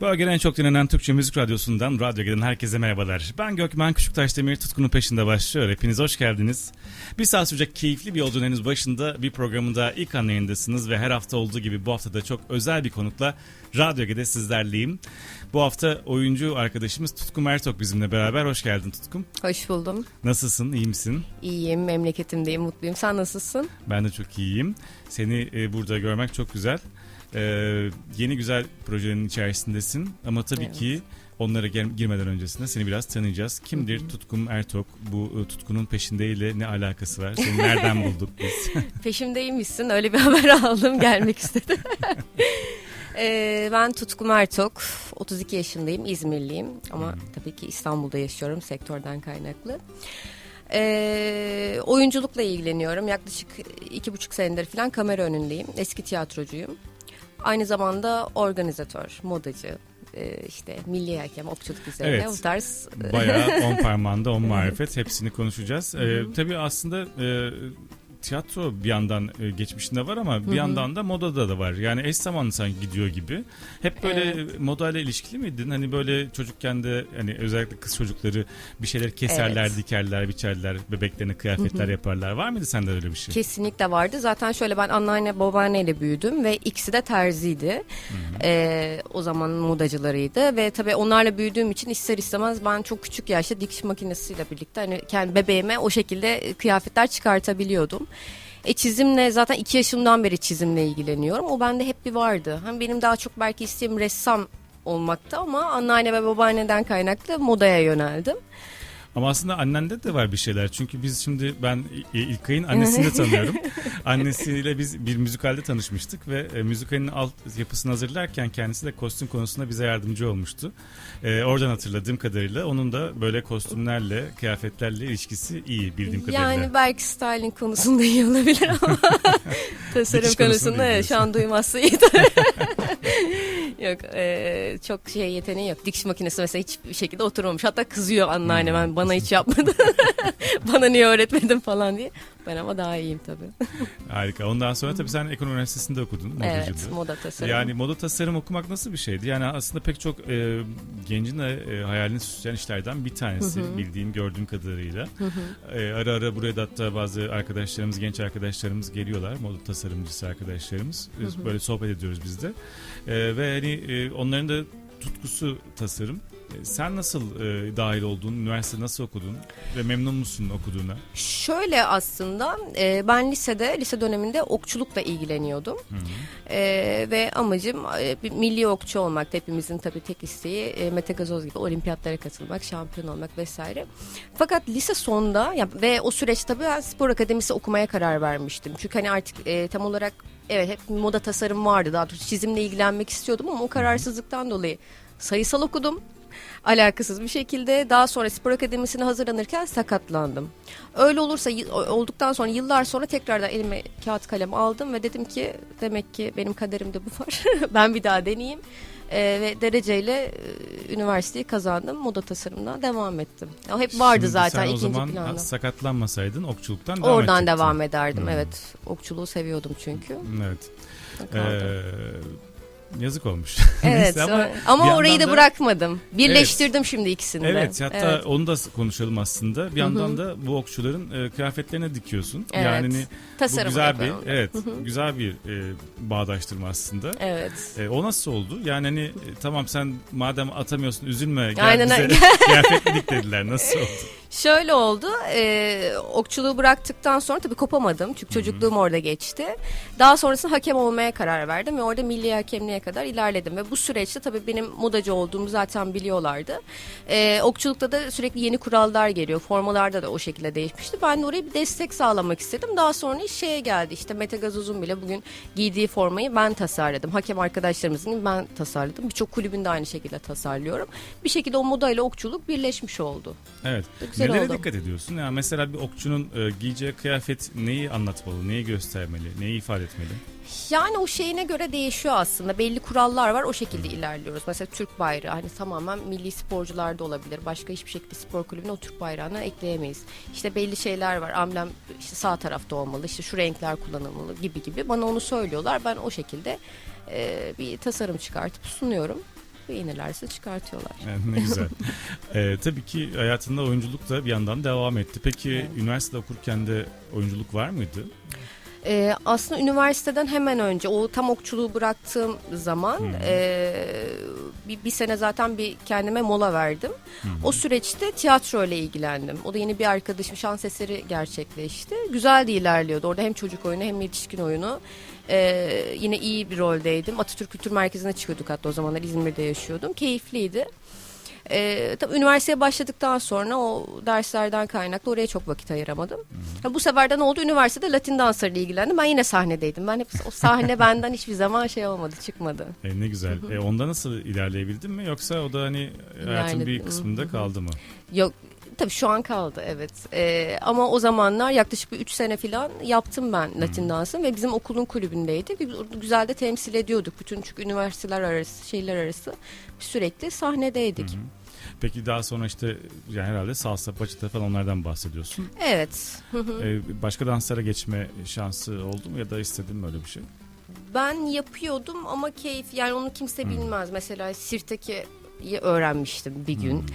Bölgenin en çok dinlenen Türkçe Müzik Radyosu'ndan Radyo Gelen herkese merhabalar. Ben Gökmen Küçüktaş Demir Tutkunun peşinde başlıyor. Hepiniz hoş geldiniz. Bir saat sürecek keyifli bir yolculuğun henüz başında bir programında ilk an yayındasınız ve her hafta olduğu gibi bu hafta da çok özel bir konukla Radyo Gede sizlerleyim. Bu hafta oyuncu arkadaşımız Tutku Mertok bizimle beraber. Hoş geldin Tutkum. Hoş buldum. Nasılsın? İyi misin? İyiyim, memleketimdeyim, mutluyum. Sen nasılsın? Ben de çok iyiyim. Seni e, burada görmek çok güzel. Ee, yeni güzel projelerin içerisindesin ama tabii Evet. ki onlara girmeden öncesinde seni biraz tanıyacağız. Kimdir Tutkum Ertok? Bu e, Tutkunun peşindeyle ne alakası var? Seni nereden bulduk biz? Peşimdeymişsin. Öyle bir haber aldım. Gelmek istedim. Ee, ben Tutku Mertok. 32 yaşındayım. İzmirliyim. Ama tabii ki İstanbul'da yaşıyorum sektörden kaynaklı. Ee, oyunculukla ilgileniyorum. Yaklaşık iki buçuk senedir falan kamera önündeyim. Eski tiyatrocuyum. Aynı zamanda organizatör, modacı, e, işte milli hakem, okçuluk üzerine Evet. bu tarz Bayağı on parmağında on marifet hepsini konuşacağız. Ee, tabii aslında e, tiyatro bir yandan e, geçmişinde var ama bir yandan da modada da var. Yani eş zamanlı sanki gidiyor gibi. Hep böyle modayla ilişkili miydin? Hani böyle çocukken de hani özellikle kız çocukları bir şeyler keserler, Evet. dikerler, biçerler, bebeklerine kıyafetler yaparlar. Var mıydı sende öyle bir şey? Kesinlikle vardı. Zaten şöyle ben anneanne babaanneyle büyüdüm ve ikisi de terziydi. Ee, o zaman modacılarıydı ve tabii onlarla büyüdüğüm için ister istemez ben çok küçük yaşta dikiş makinesiyle birlikte hani kendi bebeğime o şekilde kıyafetler çıkartabiliyordum. E çizimle zaten iki yaşımdan beri çizimle ilgileniyorum. O bende hep bir vardı. Hem benim daha çok belki isteğim ressam olmakta ama anneanne ve babaanneden kaynaklı modaya yöneldim. Ama aslında annende de var bir şeyler. Çünkü biz şimdi ben İlkay'ın annesini de tanıyorum. Annesiyle biz bir müzikalde tanışmıştık ve e, müzikalin alt yapısını hazırlarken kendisi de kostüm konusunda bize yardımcı olmuştu. E, oradan hatırladığım kadarıyla onun da böyle kostümlerle, kıyafetlerle ilişkisi iyi bildiğim kadarıyla. Yani belki styling konusunda iyi olabilir ama tasarım konusunda konusunda şu an duymazsa iyi. Yok e, çok şey yeteneği yok. Dikiş makinesi mesela hiçbir şekilde oturmamış. Hatta kızıyor anneanne ben bana hiç yapmadın. bana niye öğretmedin falan diye. Ben ama daha iyiyim tabii. Harika. Ondan sonra tabii sen Ekonomi Üniversitesi'nde okudun. evet modacılığı. moda tasarım. Yani moda tasarım okumak nasıl bir şeydi? Yani aslında pek çok e, gencin de e, hayalini süsleyen işlerden bir tanesi bildiğim gördüğüm kadarıyla. E, ara ara buraya da hatta bazı arkadaşlarımız, genç arkadaşlarımız geliyorlar. Moda tasarımcısı arkadaşlarımız. Biz Böyle sohbet ediyoruz biz de. E, ve hani e, onların da tutkusu tasarım. E, sen nasıl e, dahil oldun? Üniversite nasıl okudun? Ve memnun musun okuduğuna? Şöyle aslında e, ben lisede, lise döneminde okçulukla ilgileniyordum. E, ve amacım e, bir milli okçu olmak. Hepimizin tabii tek isteği e, Mete Gazoz gibi olimpiyatlara katılmak, şampiyon olmak vesaire. Fakat lise sonunda ya, ve o süreç tabii ben spor akademisi okumaya karar vermiştim. Çünkü hani artık e, tam olarak evet hep moda tasarım vardı. Daha doğrusu çizimle ilgilenmek istiyordum ama o kararsızlıktan dolayı sayısal okudum alakasız bir şekilde daha sonra spor akademisine hazırlanırken sakatlandım. Öyle olursa olduktan sonra yıllar sonra tekrardan elime kağıt kalem aldım ve dedim ki demek ki benim kaderimde bu var. ben bir daha deneyeyim. Ee, ve dereceyle e, üniversiteyi kazandım. Moda tasarımdan devam ettim. O hep vardı Şimdi zaten sen o zaman planda. sakatlanmasaydın okçuluktan devam Oradan edecektin. devam ederdim. Hmm. Evet. Okçuluğu seviyordum çünkü. Evet. Ee, yazık olmuş. Evet Neyse ama, bir orayı da da- bırakmadım. Birleştirdim şimdi ikisini de. Evet hatta Evet. onu da konuşalım aslında. Bir yandan da bu okçuların e, kıyafetlerine dikiyorsun. Evet. Yani hani bu Tasarım güzel bir yapıyorum. evet güzel bir e, bağdaştırma aslında. Evet. E, o nasıl oldu? Yani hani e, tamam sen madem atamıyorsun üzülme gel Aynen bize kıyafet dik dediler. Nasıl oldu? Şöyle oldu. E, okçuluğu bıraktıktan sonra tabii kopamadım. Çünkü çocukluğum orada geçti. Daha sonrasında hakem olmaya karar verdim ve orada milli hakemliğe kadar ilerledim ve bu süreçte tabii benim modacı olduğumu zaten biliyorlardı. E, okçulukta da sürekli yeni kurallar geliyor. Formalarda da o şekilde değişmişti. Ben de oraya bir destek sağlamak istedim. Daha sonra iş şeye geldi. İşte Mete Gazoz'un bile bugün giydiği formayı ben tasarladım. Hakem arkadaşlarımızın ben tasarladım. Birçok kulübün de aynı şekilde tasarlıyorum. Bir şekilde o moda ile okçuluk birleşmiş oldu. Evet. Güzel Nelere oldu. dikkat ediyorsun? Yani mesela bir okçunun e, giyeceği kıyafet neyi anlatmalı, neyi göstermeli, neyi ifade etmeli? Yani o şeyine göre değişiyor aslında. Belli kurallar var o şekilde ilerliyoruz. Mesela Türk bayrağı hani tamamen milli sporcular da olabilir. Başka hiçbir şekilde spor kulübüne o Türk bayrağını ekleyemeyiz. İşte belli şeyler var. Amblem işte sağ tarafta olmalı. işte şu renkler kullanılmalı gibi gibi. Bana onu söylüyorlar. Ben o şekilde e, bir tasarım çıkartıp sunuyorum. beğenirlerse çıkartıyorlar. Yani ne güzel. Ee, tabii ki hayatında oyunculuk da bir yandan devam etti. Peki Evet. üniversitede okurken de oyunculuk var mıydı? Ee, aslında üniversiteden hemen önce o tam okçuluğu bıraktığım zaman ee, bir, bir sene zaten bir kendime mola verdim. Hı. O süreçte tiyatro ile ilgilendim. O da yeni bir arkadaşım şans eseri gerçekleşti. Güzel de ilerliyordu. Orada hem çocuk oyunu hem yetişkin oyunu. Ee, yine iyi bir roldeydim. Atatürk Kültür Merkezi'ne çıkıyorduk hatta o zamanlar İzmir'de yaşıyordum. Keyifliydi. Ee, tabii üniversiteye başladıktan sonra o derslerden kaynaklı oraya çok vakit ayıramadım. Ha, bu sefer de ne oldu? Üniversitede Latin danslarıyla ilgilendim. Ben yine sahnedeydim. Ben hep o sahne benden hiçbir zaman şey olmadı, çıkmadı. E, ne güzel. E, onda nasıl ilerleyebildin mi yoksa o da hani hayatın bir İlerledim. kısmında kaldı mı? Yok tabii şu an kaldı evet. Ee, ama o zamanlar yaklaşık bir 3 sene falan yaptım ben Latin dansını ve bizim okulun kulübündeydik. Biz orada güzel de temsil ediyorduk. Bütün çünkü üniversiteler arası, şeyler arası sürekli sahnedeydik. Hı hı. Peki daha sonra işte yani herhalde salsa, bachata falan onlardan bahsediyorsun. Evet. Hı hı. E, başka danslara geçme şansı oldu mu ya da istedin mi öyle bir şey? Ben yapıyordum ama keyif yani onu kimse bilmez. Mesela Sirtaki öğrenmiştim bir gün. Hmm.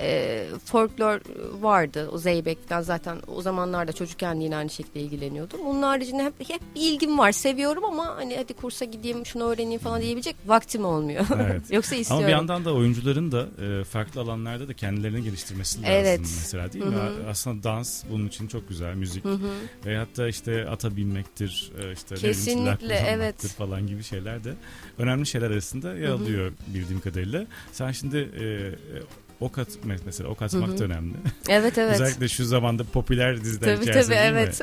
Ee, folklor vardı o Zeybek'ten zaten o zamanlarda çocukken yine aynı şekilde ilgileniyordum. Onun haricinde hep, hep ilgim var seviyorum ama hani hadi kursa gideyim şunu öğreneyim falan diyebilecek vaktim olmuyor. Evet. Yoksa istiyorum. Ama bir yandan da oyuncuların da e, farklı alanlarda da kendilerini geliştirmesi lazım Evet. mesela değil mi? Hı hı. Aslında dans bunun için çok güzel müzik Hı hı. ve hatta işte ata binmektir, e, işte Kesinlikle, evet. falan gibi şeyler de önemli şeyler arasında yer alıyor bildiğim kadarıyla. Sen şimdi e, e, ok at mesela ok atmak Hı hı. da önemli. Evet evet. Özellikle şu zamanda popüler diziler Tabii içerisinde tabii evet.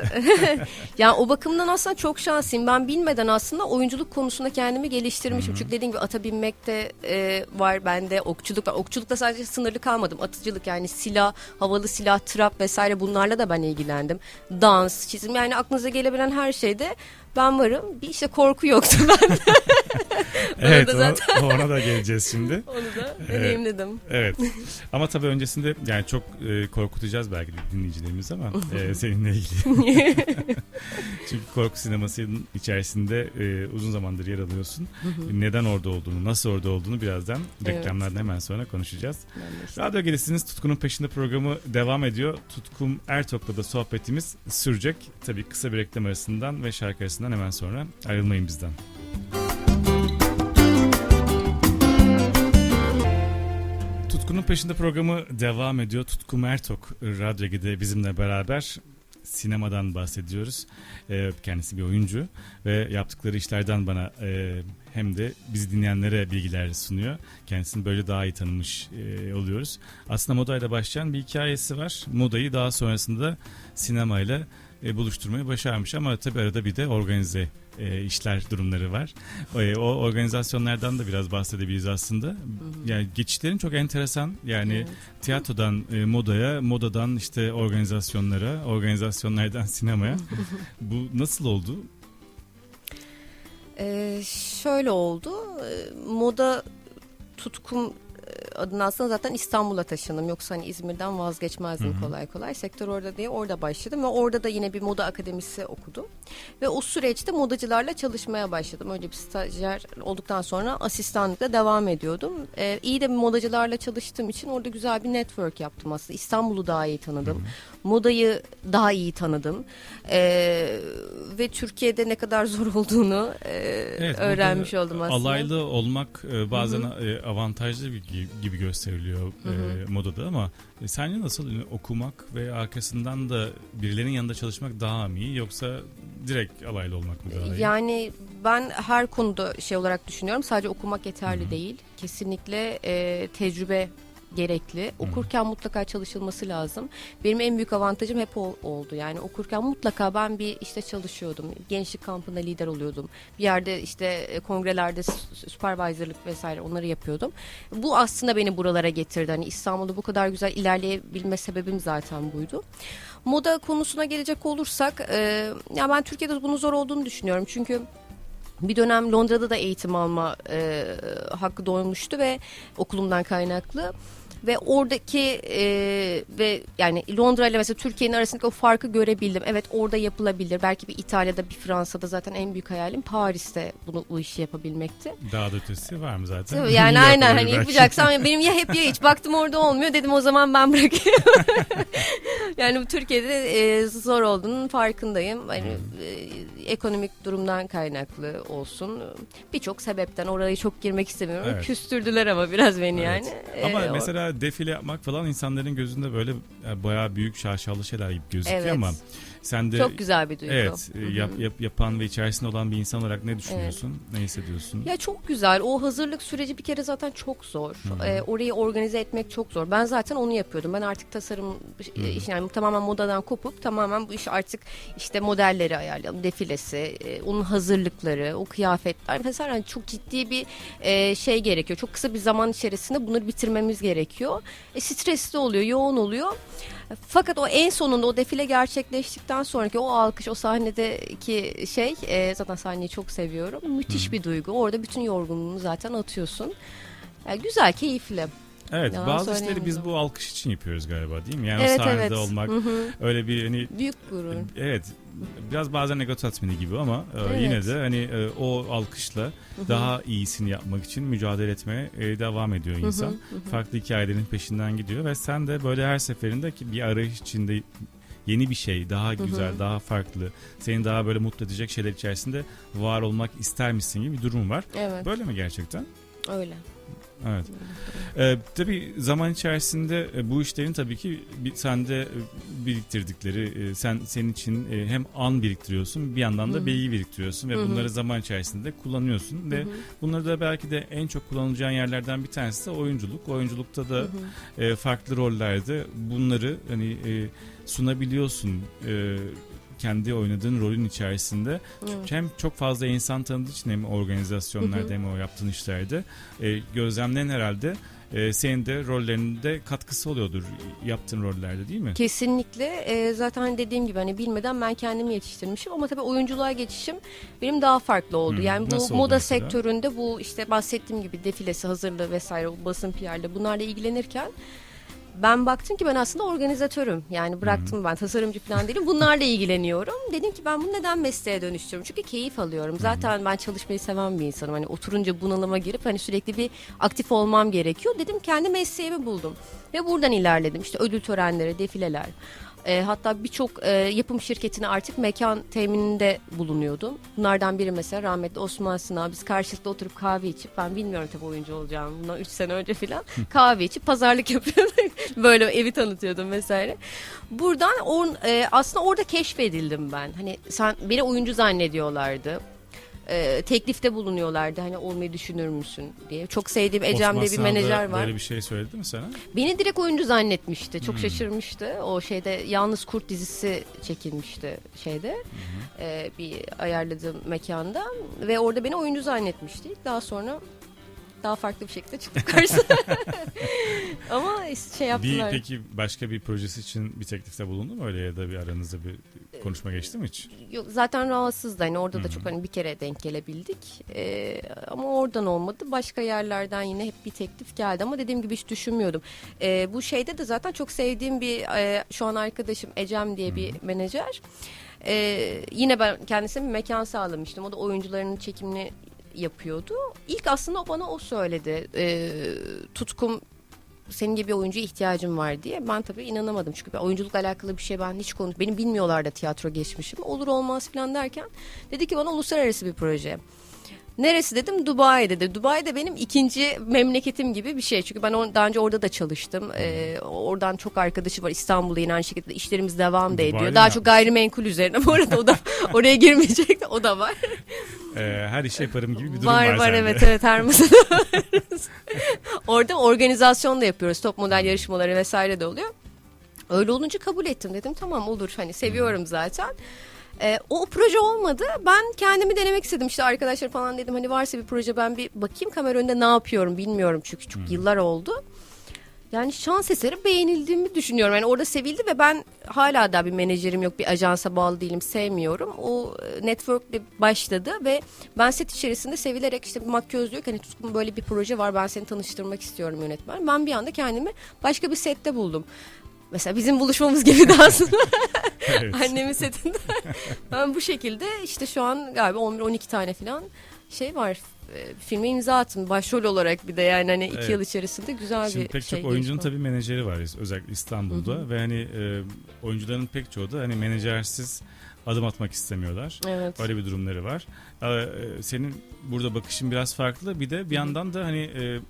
yani o bakımdan aslında çok şanslıyım. Ben bilmeden aslında oyunculuk konusunda kendimi geliştirmişim. Hı hı. Çünkü dediğim gibi ata binmek de e, var bende. Okçuluk var. Okçulukta sadece sınırlı kalmadım. Atıcılık yani silah, havalı silah, trap vesaire bunlarla da ben ilgilendim. Dans, çizim yani aklınıza gelebilen her şeyde ben varım. Bir işte korku yoktu ben. evet da ona, ona da geleceğiz şimdi. Onu da deneyimledim. Evet. Ama tabii öncesinde yani çok e, korkutacağız belki de dinleyicilerimiz ama e, seninle ilgili. Çünkü korku sinemasının içerisinde e, uzun zamandır yer alıyorsun. Neden orada olduğunu, nasıl orada olduğunu birazdan Evet. reklamlardan hemen sonra konuşacağız. Radyo Gelişsiniz Tutkunun Peşinde programı devam ediyor. Tutkum Ertok'la da sohbetimiz sürecek. Tabii kısa bir reklam arasından ve şarkı arasından hemen sonra ayrılmayın bizden. Tutkunun Peşinde programı devam ediyor. Tutku Ertok Radyo Gide bizimle beraber sinemadan bahsediyoruz. Ee, kendisi bir oyuncu ve yaptıkları işlerden bana e, hem de bizi dinleyenlere bilgiler sunuyor. Kendisini böyle daha iyi tanımış e, oluyoruz. Aslında modayla başlayan bir hikayesi var. Modayı daha sonrasında sinemayla e, buluşturmayı başarmış ama tabii arada bir de organize e, işler durumları var. E, o organizasyonlardan da biraz bahsedebiliriz aslında. Yani geçişlerin çok enteresan. Yani Evet. tiyatrodan e, modaya, modadan işte organizasyonlara, organizasyonlardan sinemaya. Bu nasıl oldu? Ee, şöyle oldu. Ee, Moda tutkum adına aslında zaten İstanbul'a taşındım. Yoksa hani İzmir'den vazgeçmezdim Hı hı. kolay kolay. Sektör orada diye orada başladım ve orada da yine bir moda akademisi okudum. Ve o süreçte modacılarla çalışmaya başladım. Öyle bir stajyer olduktan sonra asistanlıkla devam ediyordum. Ee, iyi de bir modacılarla çalıştığım için orada güzel bir network yaptım aslında. İstanbul'u daha iyi tanıdım. Modayı daha iyi tanıdım. Ee, ve Türkiye'de ne kadar zor olduğunu e, Evet, öğrenmiş oldum aslında. Alaylı olmak e, bazen e, avantajlı gibi gösteriliyor e, modada ama e, sence nasıl Yani okumak ve arkasından da birilerinin yanında çalışmak daha mı iyi yoksa direkt alaylı olmak mı daha iyi? Yani ben her konuda şey olarak düşünüyorum. Sadece okumak yeterli değil. Kesinlikle e, tecrübe gerekli. Okurken mutlaka çalışılması lazım. Benim en büyük avantajım hep o oldu. Yani okurken mutlaka ben bir işte çalışıyordum. Gençlik kampında lider oluyordum. Bir yerde işte e, kongrelerde supervisorlık vesaire onları yapıyordum. Bu aslında beni buralara getirdi. Hani İstanbul'da bu kadar güzel ilerleyebilme sebebim zaten buydu. Moda konusuna gelecek olursak, e, ya ben Türkiye'de bunun zor olduğunu düşünüyorum. Çünkü bir dönem Londra'da da eğitim alma e, hakkı doğmuştu ve okulumdan kaynaklı. Ve oradaki e, ve yani Londra ile mesela Türkiye'nin arasındaki o farkı görebildim. Evet orada yapılabilir. Belki bir İtalya'da bir Fransa'da zaten en büyük hayalim Paris'te bunu bu işi yapabilmek Daha da ötesi var mı zaten? Tabii yani aynen hani yapacaksam benim ya hep ya hiç baktım orada olmuyor dedim o zaman ben bırakayım. yani bu Türkiye'de e, zor olduğunun farkındayım. Hani e, ekonomik durumdan kaynaklı olsun. Birçok sebepten oraya çok girmek istemiyorum. Evet. Küstürdüler ama biraz beni yani. Evet. Ama E, o- mesela defile yapmak falan insanların gözünde böyle e, bayağı büyük şaşalı şeyler gibi gözüküyor Evet. ama sen de çok güzel bir duygu. evet e, Hı hı. yap, yap, yapan ve içerisinde olan bir insan olarak ne düşünüyorsun? Ne hissediyorsun? Ya çok güzel. O hazırlık süreci bir kere zaten çok zor. Ee, orayı organize etmek çok zor. Ben zaten onu yapıyordum. Ben artık tasarım iş- yani tamamen modadan kopup tamamen bu iş artık işte modelleri ayarlayalım, defilesi, e, onun hazırlıkları, o kıyafetler mesela hani çok ciddi bir e, şey gerekiyor. Çok kısa bir zaman içerisinde bunları bitirmemiz gerekiyor. E, stresli oluyor, yoğun oluyor. Fakat o en sonunda o defile gerçekleştikten sonraki o alkış, o sahnedeki şey e, zaten sahneyi çok seviyorum. Müthiş bir duygu. Orada bütün yorgunluğunu zaten atıyorsun. Yani güzel, keyifli. Evet Yalan bazı işleri biz bu alkış için yapıyoruz galiba değil mi? Yani Evet, sahnede evet. olmak Hı hı. öyle bir hani Büyük gurur. evet biraz bazen ego tatmini gibi ama e, Evet. yine de hani e, o alkışla daha iyisini yapmak için mücadele etmeye e, devam ediyor insan. Farklı hikayelerin peşinden gidiyor ve sen de böyle her seferinde ki bir arayış içinde yeni bir şey, daha güzel, daha farklı, seni daha böyle mutlu edecek şeyler içerisinde var olmak ister misin gibi bir durum var. Evet, Böyle mi gerçekten? öyle. Evet. Ee, tabii zaman içerisinde e, bu işlerin tabii ki bir, sende e, biriktirdikleri, e, sen senin için hem an biriktiriyorsun, bir yandan da Hı hı. bilgi biriktiriyorsun ve bunları zaman içerisinde kullanıyorsun ve bunları da belki de en çok kullanılacağın yerlerden bir tanesi de oyunculuk. Oyunculukta da farklı rollerde bunları hani sunabiliyorsun. Kendi oynadığın rolün içerisinde Evet. hem çok fazla insan tanıdığı için hem organizasyonlarda hem o yaptığın işlerde e, gözlemlerin herhalde e, senin de rollerinde katkısı oluyordur yaptığın rollerde değil mi? Kesinlikle e, zaten dediğim gibi hani bilmeden ben kendimi yetiştirmişim ama tabii oyunculuğa geçişim benim daha farklı oldu. Hı, Yani bu nasıl moda mesela? sektöründe bu işte bahsettiğim gibi defilesi, hazırlığı vesaire basın PR'le bunlarla ilgilenirken ben baktım ki ben aslında organizatörüm. Yani bıraktım ben tasarımcı falan değilim. Bunlarla ilgileniyorum. Dedim ki ben bunu neden mesleğe dönüştürüyorum? Çünkü keyif alıyorum. Zaten ben çalışmayı seven bir insanım. Hani oturunca bunalıma girip hani sürekli bir aktif olmam gerekiyor. Dedim kendi mesleğimi buldum. Ve buradan ilerledim. İşte ödül törenleri, defileler. E, hatta birçok e, yapım şirketine artık mekan temininde bulunuyordum. Bunlardan biri mesela rahmetli Osman Sınav. Biz karşılıklı oturup kahve içip ben bilmiyorum tabii oyuncu olacağımı bundan 3 sene önce falan kahve içip pazarlık yapıyorduk. Böyle evi tanıtıyordum vesaire. Buradan on, e, aslında orada keşfedildim ben. Hani sen beni oyuncu zannediyorlardı. E, teklifte bulunuyorlardı hani olmayı düşünür müsün diye. Çok sevdiğim Ecem Osman diye bir menajer var. Böyle bir şey söyledi mi sana? Beni direkt oyuncu zannetmişti. Hmm. Çok şaşırmıştı. O şeyde Yalnız Kurt dizisi çekilmişti şeyde. Ee, bir ayarladığım mekanda ve orada beni oyuncu zannetmişti. Daha sonra daha farklı bir şekilde çıktım karşısına. Ama şey Bir, yaptılar. peki başka bir projesi için bir teklifte bulundu mu öyle ya da bir aranızda bir konuşma geçti mi hiç? Yok, zaten rahatsızdı. Hani orada Hı da çok hani bir kere denk gelebildik. Ee, ama oradan olmadı. Başka yerlerden yine hep bir teklif geldi ama dediğim gibi hiç düşünmüyordum. Ee, bu şeyde de zaten çok sevdiğim bir e, şu an arkadaşım Ecem diye bir menajer. Ee, yine ben kendisine bir mekan sağlamıştım. O da oyuncularının çekimini yapıyordu. İlk aslında o bana o söyledi. Ee, tutkum senin gibi oyuncuya ihtiyacım var diye. Ben tabii inanamadım. Çünkü oyunculukla alakalı bir şey ben hiç konuş... Benim bilmiyorlar da tiyatro geçmişim. Olur olmaz falan derken dedi ki bana uluslararası bir proje. Neresi dedim Dubai dedi. Dubai de benim ikinci memleketim gibi bir şey. Çünkü ben o- daha önce orada da çalıştım. Ee, oradan çok arkadaşı var. İstanbul'da yine aynı şekilde işlerimiz devam da ediyor. Daha çok gayrimenkul üzerine. Bu arada o da oraya girmeyecek o da var. Ee, her işi yaparım gibi bir durum var var, var sende. evet evet her masada. Orada organizasyon da yapıyoruz. Top model yarışmaları vesaire de oluyor. Öyle olunca kabul ettim dedim tamam olur hani seviyorum zaten. Ee, o proje olmadı. Ben kendimi denemek istedim. İşte arkadaşlar falan dedim hani varsa bir proje ben bir bakayım kamera önünde ne yapıyorum bilmiyorum çünkü çok yıllar oldu. Yani şans eseri beğenildiğimi düşünüyorum. Yani orada sevildi ve ben hala da bir menajerim yok, bir ajansa bağlı değilim, sevmiyorum. O e, networkle başladı ve ben set içerisinde sevilerek işte bir makyöz diyor ki hani Tutkun böyle bir proje var ben seni tanıştırmak istiyorum yönetmen. Ben bir anda kendimi başka bir sette buldum. Mesela bizim buluşmamız gibi de aslında Evet. annemin setinde. ben bu şekilde işte şu an galiba 11-12 tane falan şey var. E, filme imza attım başrol olarak bir de yani hani iki Evet. yıl içerisinde güzel Şimdi bir pek şey çok oyuncunun tabii menajeri var özellikle İstanbul'da ve hani e, oyuncuların pek çoğu da hani menajersiz adım atmak istemiyorlar. Evet. Öyle bir durumları var. Ee, senin burada bakışın biraz farklı. Bir de bir yandan da hani e,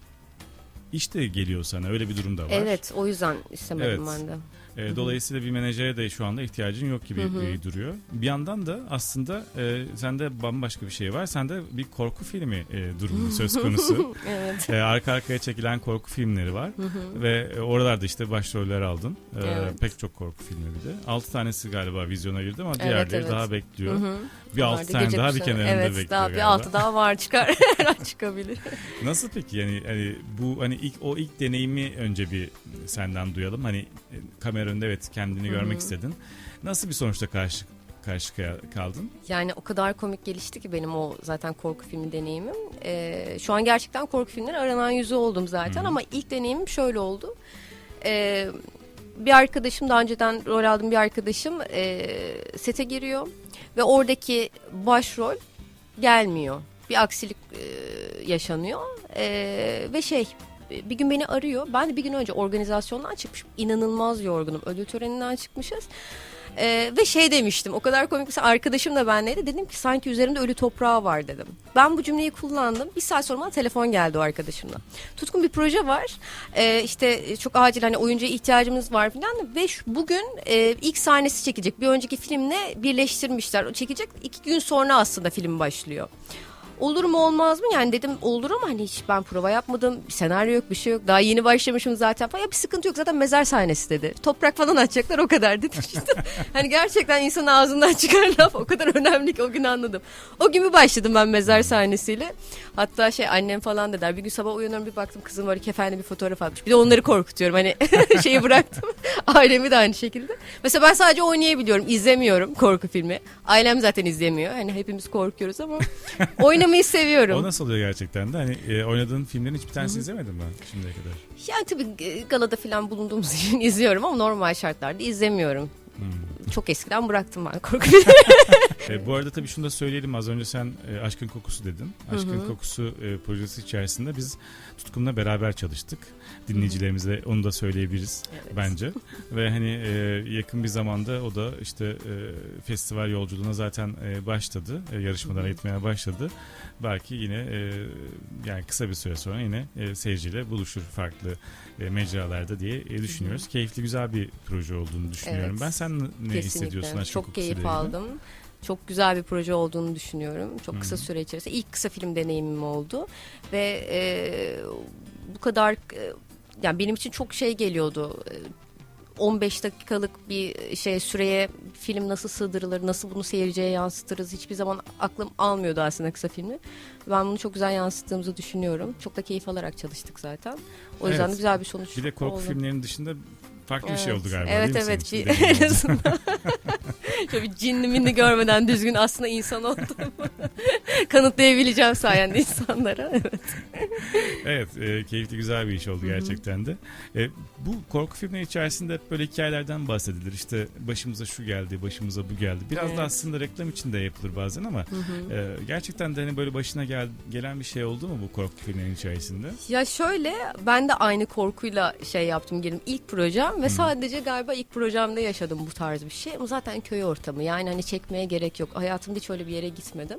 iş de geliyor sana. Öyle bir durum da var. Evet o yüzden istemedim Evet. ben de. E, dolayısıyla bir menajere de şu anda ihtiyacın yok gibi Hı hı. e, duruyor. Bir yandan da aslında e, sende bambaşka bir şey var. Sende bir korku filmi e, durumu söz konusu. Evet. E, arka arkaya çekilen korku filmleri var. Ve e, oralarda işte başroller aldın. E, Evet. Pek çok korku filmi bir de. 6 tanesi galiba vizyona girdi ama Evet, diğerleri evet. daha bekliyor. Hı hı. Bir Var 6 da tane daha bir kenarında Evet bekliyor daha bir galiba. altı daha var çıkar. Çıkabilir. Nasıl peki yani hani bu hani ilk o ilk deneyimi önce bir senden duyalım. Hani e, kamera önünde evet kendini görmek istedin. Nasıl bir sonuçta karşı karşı kaldın? Yani o kadar komik gelişti ki benim o zaten korku filmi deneyimim. Ee, şu an gerçekten korku filmleri aranan yüzü oldum zaten Hı. ama ilk deneyimim şöyle oldu. Ee, bir arkadaşım daha önceden rol aldığım bir arkadaşım e, sete giriyor ve oradaki başrol gelmiyor. Bir aksilik e, yaşanıyor E, ve şey bir gün beni arıyor. Ben de bir gün önce organizasyondan çıkmışım. İnanılmaz yorgunum. Ödül töreninden çıkmışız. Ee, ve şey demiştim o kadar komik mesela arkadaşım da benleydi dedim ki sanki üzerimde ölü toprağı var dedim. Ben bu cümleyi kullandım bir saat sonra bana telefon geldi o arkadaşımla. Tutkun bir proje var ee, işte çok acil hani oyuncuya ihtiyacımız var falan ve bugün e, ilk sahnesi çekecek bir önceki filmle birleştirmişler o çekecek iki gün sonra aslında film başlıyor. Olur mu olmaz mı? Yani dedim olur ama hani hiç ben prova yapmadım. Bir senaryo yok bir şey yok. Daha yeni başlamışım zaten falan. Ya bir sıkıntı yok zaten mezar sahnesi dedi. Toprak falan atacaklar o kadar dedim işte. hani gerçekten insanın ağzından çıkan laf o kadar önemli ki o gün anladım. O gün bir başladım ben mezar sahnesiyle. Hatta şey annem falan da der. Bir gün sabah uyanıyorum bir baktım kızım var kefenli bir fotoğraf atmış. Bir de onları korkutuyorum. Hani şeyi bıraktım. Ailemi de aynı şekilde. Mesela ben sadece oynayabiliyorum. izlemiyorum korku filmi. Ailem zaten izlemiyor. Hani hepimiz korkuyoruz ama oynamayı seviyorum. O nasıl oluyor gerçekten de? Hani e, oynadığın filmlerin hiçbir tanesini izlemedin mi şimdiye kadar? Yani tabii galada falan bulunduğumuz için izliyorum ama normal şartlarda izlemiyorum. Çok eskiden bıraktım ben korku filmi. E, bu arada tabii şunu da söyleyelim az önce sen e, Aşkın Kokusu dedin. Aşkın Kokusu e, projesi içerisinde biz Tutkun'la beraber çalıştık. Dinleyicilerimize onu da söyleyebiliriz Evet. bence. Ve hani e, yakın bir zamanda o da işte e, festival yolculuğuna zaten e, başladı. E, yarışmalara gitmeye başladı. Belki yine e, yani kısa bir süre sonra yine e, seyirciyle buluşur farklı e, mecralarda diye e, düşünüyoruz. Keyifli güzel bir proje olduğunu düşünüyorum. Evet. Ben sen ne hissediyorsun Aşkın Çok Kokusu keyif ile ilgili? aldım. Çok güzel bir proje olduğunu düşünüyorum. Çok kısa Hı. süre içerisinde ilk kısa film deneyimim oldu ve e, bu kadar e, yani benim için çok şey geliyordu. E, 15 dakikalık bir şey süreye film nasıl sığdırılır, nasıl bunu seyirciye yansıtırız hiçbir zaman aklım almıyordu aslında kısa filmi. Ben bunu çok güzel yansıttığımızı düşünüyorum. Çok da keyif alarak çalıştık zaten. O yüzden Evet. de güzel bir sonuç Bir de korku oldu. filmlerinin dışında farklı bir şey Evet. oldu galiba Evet evet bir en azından. Şöyle bir cinli minni görmeden düzgün aslında insan olduğumu kanıtlayabileceğim sayende insanlara. Evet. Evet e, keyifli güzel bir iş oldu gerçekten de. E, bu korku filmleri içerisinde hep böyle hikayelerden bahsedilir. İşte başımıza şu geldi, başımıza bu geldi. Biraz Evet. da aslında reklam için de yapılır bazen ama e, gerçekten de hani böyle başına gel, gelen bir şey oldu mu bu korku filmlerinin içerisinde? Ya şöyle ben de aynı korkuyla şey yaptım gelin ilk projem ve sadece galiba ilk projemde yaşadım bu tarz bir şey. Ama zaten köy ortamı yani hani çekmeye gerek yok. Hayatımda hiç öyle bir yere gitmedim.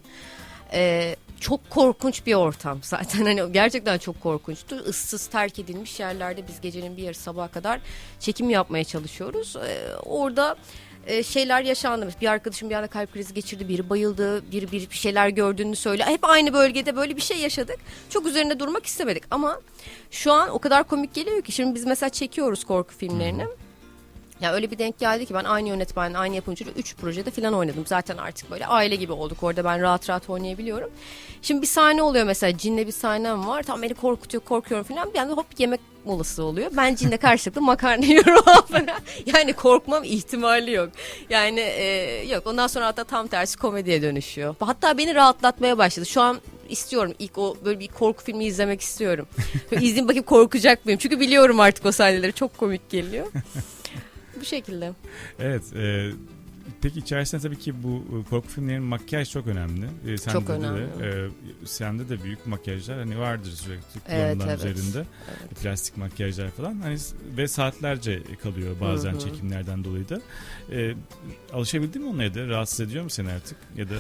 Ee, çok korkunç bir ortam zaten hani gerçekten çok korkunçtu. Issız terk edilmiş yerlerde biz gecenin bir yarı sabaha kadar çekim yapmaya çalışıyoruz. Ee, orada e, şeyler yaşandı. Bir arkadaşım bir anda kalp krizi geçirdi, biri bayıldı, biri bir şeyler gördüğünü söyle. Hep aynı bölgede böyle bir şey yaşadık. Çok üzerinde durmak istemedik ama şu an o kadar komik geliyor ki şimdi biz mesela çekiyoruz korku filmlerini. Ya öyle bir denk geldi ki ben aynı yönetmen, aynı yapımcıyla 3 projede falan oynadım. Zaten artık böyle aile gibi olduk. Orada ben rahat rahat oynayabiliyorum. Şimdi bir sahne oluyor mesela cinle bir sahnem var. Tam beni korkutuyor, korkuyorum falan. Bir anda hop yemek molası oluyor. Ben cinle karşılıklı makarna yiyorum falan. Yani korkmam ihtimali yok. Yani e, yok ondan sonra hatta tam tersi komediye dönüşüyor. Hatta beni rahatlatmaya başladı. Şu an istiyorum ilk o böyle bir korku filmi izlemek istiyorum. İzleyeyim bakayım korkacak mıyım? Çünkü biliyorum artık o sahneleri çok komik geliyor. Bu şekilde. Evet. E, peki içerisinde tabii ki bu e, korku filmlerinin makyaj çok önemli. E, sende Çok de, önemli. e, sende de büyük makyajlar hani vardır sürekli Evet, evet. üzerinde. Evet. Plastik makyajlar falan. Hani ve saatlerce kalıyor bazen Hı hı. çekimlerden dolayı da. E, alışabildin mi onlara da? Rahatsız ediyor mu seni artık? Ya da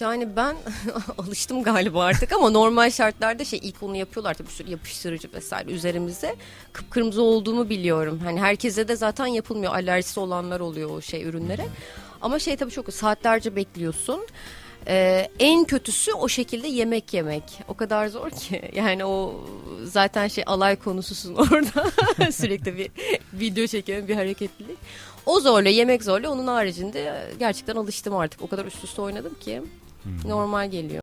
Yani ben alıştım galiba artık ama normal şartlarda şey ilk onu yapıyorlar tabii bir sürü yapıştırıcı vesaire üzerimize kıpkırmızı olduğumu biliyorum. Hani herkese de zaten yapılmıyor. Alerjisi olanlar oluyor o şey ürünlere. Ama şey tabii çok saatlerce bekliyorsun. Ee, en kötüsü o şekilde yemek yemek. O kadar zor ki. Yani o zaten şey alay konususun orada. Sürekli bir video çekiyorum bir hareketlilik. O zorla yemek zorla onun haricinde gerçekten alıştım artık. O kadar üst üste oynadım ki Hmm. normal geliyor.